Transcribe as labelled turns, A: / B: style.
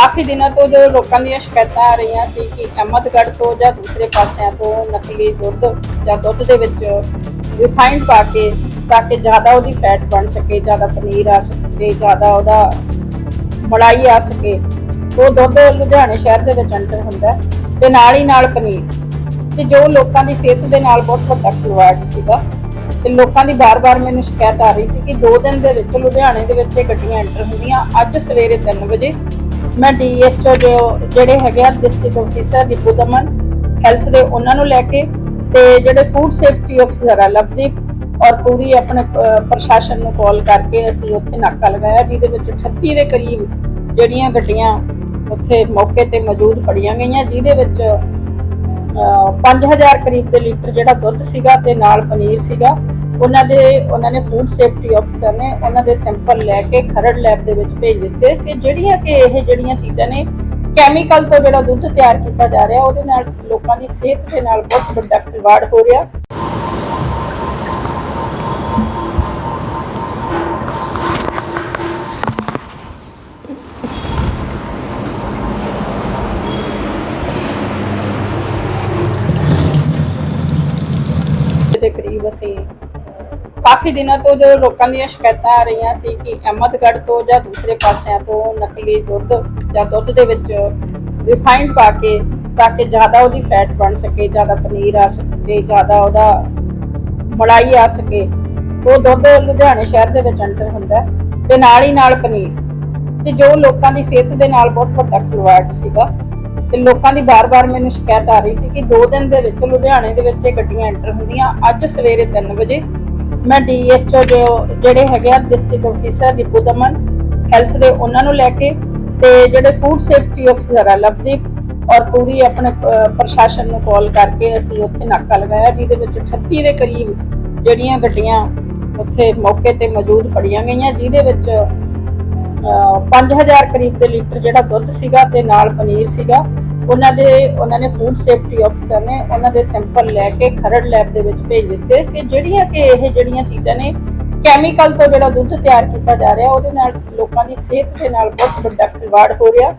A: ਕਾਫੀ ਦਿਨਾਂ ਤੋਂ ਜੋ ਲੋਕਾਂ ਦੀਆਂ ਸ਼ਿਕਾਇਤਾਂ ਆ ਰਹੀਆਂ ਸੀ ਕਿ ਅਹਿਮਦਗੜ੍ਹ ਤੋਂ ਜਾਂ ਦੂਸਰੇ ਪਾਸਿਆਂ ਤੋਂ ਨਕਲੀ ਦੁੱਧ ਜਾਂ ਦੁੱਧ ਦੇ ਵਿੱਚ ਰਿਫਾਈਨਡ ਪਾ ਕੇ, ਤਾਂ ਕਿ ਜ਼ਿਆਦਾ ਉਹਦੀ ਫੈਟ ਬਣ ਸਕੇ, ਜ਼ਿਆਦਾ ਪਨੀਰ ਆ ਸਕੇ, ਜ਼ਿਆਦਾ ਉਹਦਾ ਮਲਾਈ ਆ ਸਕੇ। ਉਹ ਦੁੱਧ ਲੁਧਿਆਣੇ ਸ਼ਹਿਰ ਦੇ ਵਿੱਚ ਐਂਟਰ ਹੁੰਦਾ ਹੈ ਤੇ ਨਾਲ ਹੀ ਨਾਲ ਪਨੀਰ। ਤੇ ਜੋ ਲੋਕਾਂ ਦੀ ਸਿਹਤ ਦੇ ਨਾਲ ਬਹੁਤ ਵੱਡਾ ਖਿਲਵਾੜ ਸੀਗਾ ਤੇ ਲੋਕਾਂ ਦੀ ਬਾਰ-ਬਾਰ ਮੈਨੂੰ ਸ਼ਿਕਾਇਤ ਆ ਰਹੀ ਸੀ ਕਿ 2 ਦਿਨ ਦੇ ਵਿੱਚ ਲੁਧਿਆਣੇ ਦੇ ਵਿੱਚ ਇਹ ਗੱਡੀਆਂ ਐਂਟਰ ਹੁੰਦੀਆਂ। ਅੱਜ ਸਵੇਰੇ 3 ਵਜੇ ਮੈਂ ਡੀਐਚਓ ਜੋ ਜਿਹੜੇ ਹੈਗੇ ਆ district officer Ripu Daman health ਦੇ ਉਹਨਾਂ ਨੂੰ ਲੈ ਕੇ ਤੇ ਜਿਹੜੇ ਫੂਡ ਸੇਫਟੀ ਅਫਸਰ ਆ ਲਵਦੀਪ ਔਰ ਪੂਰੀ ਆਪਣੇ ਪ੍ਰਸ਼ਾਸਨ ਨੂੰ ਕਾਲ ਕਰਕੇ ਅਸੀਂ ਉੱਥੇ ਨਾਕਾ ਲਗਾਇਆ, ਜਿਹਦੇ ਵਿੱਚ 38 ਦੇ ਕਰੀਬ ਜਿਹੜੀਆਂ ਗੱਡੀਆਂ ਉੱਥੇ ਮੌਕੇ ਤੇ ਮੌਜੂਦ ਫੜੀਆਂ ਗਈਆਂ, ਜਿਹਦੇ ਵਿੱਚ, ਅਹ 5000 ਕਰੀਬ ਦੇ ਲੀਟਰ ਜਿਹੜਾ ਦੁੱਧ ਸੀਗਾ ਤੇ ਨਾਲ ਪਨੀਰ ਸੀਗਾ। ਉਹਨਾਂ ਦੇ, ਉਹਨਾਂ ਨੇ ਫੂਡ ਸੇਫਟੀ ਅਫਸਰ ਨੇ ਉਹਨਾਂ ਦੇ ਸੈਂਪਲ ਲੈ ਕੇ ਖਰੜ ਲੈਬ ਦੇ ਵਿੱਚ ਭੇਜ ਦਿੱਤੇ ਕਿ ਜਿਹੜੀਆਂ ਕਿ ਇਹ ਜਿਹੜੀਆਂ ਚੀਜ਼ਾਂ ਨੇ ਕੈਮੀਕਲ ਤੋਂ ਜਿਹੜਾ ਦੁੱਧ ਤਿਆਰ ਕੀਤਾ ਜਾ ਰਿਹਾ, ਉਹਦੇ ਨਾਲ ਲੋਕਾਂ ਦੀ ਸਿਹਤ ਦੇ ਨਾਲ ਬਹੁਤ ਵੱਡਾ ਖਿਲਵਾੜ ਹੋ ਰਿਹਾ। ਦੇ ਕਰੀਬ ਅਸੀਂ ਕਾਫੀ ਦਿਨਾਂ ਤੋਂ ਜੋ ਲੋਕਾਂ ਦੀਆਂ ਸ਼ਿਕਾਇਤਾਂ ਆ ਰਹੀਆਂ ਸੀ ਕਿ ਅਹਿਮਦਗੜ੍ਹ ਤੋਂ ਜਾਂ ਦੂਸਰੇ ਪਾਸਿਆਂ ਤੋਂ ਨਕਲੀ ਦੁੱਧ ਜਾਂ ਦੁੱਧ ਦੇ ਵਿੱਚ ਰਿਫਾਈਨਡ ਪਾ ਕੇ, ਤਾਂ ਕਿ ਜ਼ਿਆਦਾ ਉਹਦੀ ਫੈਟ ਬਣ ਸਕੇ, ਜ਼ਿਆਦਾ ਪਨੀਰ ਆ ਸਕੇ, ਜ਼ਿਆਦਾ ਉਹਦਾ ਮਲਾਈ ਆ ਸਕੇ। ਉਹ ਦੁੱਧ ਲੁਧਿਆਣੇ ਸ਼ਹਿਰ ਦੇ ਵਿੱਚ ਐਂਟਰ ਹੁੰਦਾ ਤੇ ਨਾਲ ਹੀ ਨਾਲ ਪਨੀਰ। ਤੇ ਜੋ ਲੋਕਾਂ ਦੀ ਸਿਹਤ ਦੇ ਨਾਲ ਬਹੁਤ ਵੱਡਾ ਖਿਲਵਾੜ ਸੀਗਾ ਤੇ ਲੋਕਾਂ ਦੀ ਬਾਰ-ਬਾਰ ਮੈਨੂੰ ਸ਼ਿਕਾਇਤ ਆ ਰਹੀ ਸੀ ਕਿ 2 ਦਿਨ ਦੇ ਵਿੱਚ ਲੁਧਿਆਣੇ ਦੇ ਵਿੱਚ ਇਹ ਗੱਡੀਆਂ ਐਂਟਰ ਹੁੰਦੀਆਂ। ਅੱਜ ਸਵੇਰੇ 3 ਵਜੇ ਮੈਂ ਡੀਐਚਓ ਜੋ ਜਿਹੜੇ ਹੈਗੇ ਆ district officer Ripu Daman health ਦੇ ਉਹਨਾਂ ਨੂੰ ਲੈ ਕੇ ਤੇ ਜਿਹੜੇ ਫੂਡ ਸੇਫਟੀ ਅਫਸਰ ਆ ਲਵਦੀਪ ਔਰ ਪੂਰੀ ਆਪਣੇ ਪ੍ਰਸ਼ਾਸਨ ਨੂੰ ਕਾਲ ਕਰਕੇ ਅਸੀਂ ਉੱਥੇ ਨਾਕਾ ਲਗਾਇਆ, ਜਿਹਦੇ ਵਿੱਚ 38 ਦੇ ਕਰੀਬ ਜਿਹੜੀਆਂ ਗੱਡੀਆਂ ਉੱਥੇ ਮੌਕੇ ਤੇ ਮੌਜੂਦ ਫੜੀਆਂ ਗਈਆਂ, ਜਿਹਦੇ ਵਿੱਚ, ਅਹ 5000 ਕਰੀਬ ਦੇ ਲੀਟਰ ਜਿਹੜਾ ਦੁੱਧ ਸੀਗਾ ਤੇ ਨਾਲ ਪਨੀਰ ਸੀਗਾ। ਉਹਨਾਂ ਦੇ, ਉਹਨਾਂ ਨੇ ਫੂਡ ਸੇਫਟੀ ਅਫਸਰ ਨੇ ਉਹਨਾਂ ਦੇ ਸੈਂਪਲ ਲੈ ਕੇ ਖਰੜ ਲੈਬ ਦੇ ਵਿੱਚ ਭੇਜ ਦਿੱਤੇ ਕਿ ਜਿਹੜੀਆਂ ਕਿ ਇਹ ਜਿਹੜੀਆਂ ਚੀਜ਼ਾਂ ਨੇ ਕੈਮੀਕਲ ਤੋਂ ਜਿਹੜਾ ਦੁੱਧ ਤਿਆਰ ਕੀਤਾ ਜਾ ਰਿਹਾ, ਉਹਦੇ ਨਾਲ ਲੋਕਾਂ ਦੀ ਸਿਹਤ ਦੇ ਨਾਲ ਬਹੁਤ ਵੱਡਾ ਖਿਲਵਾੜ ਹੋ ਰਿਹਾ।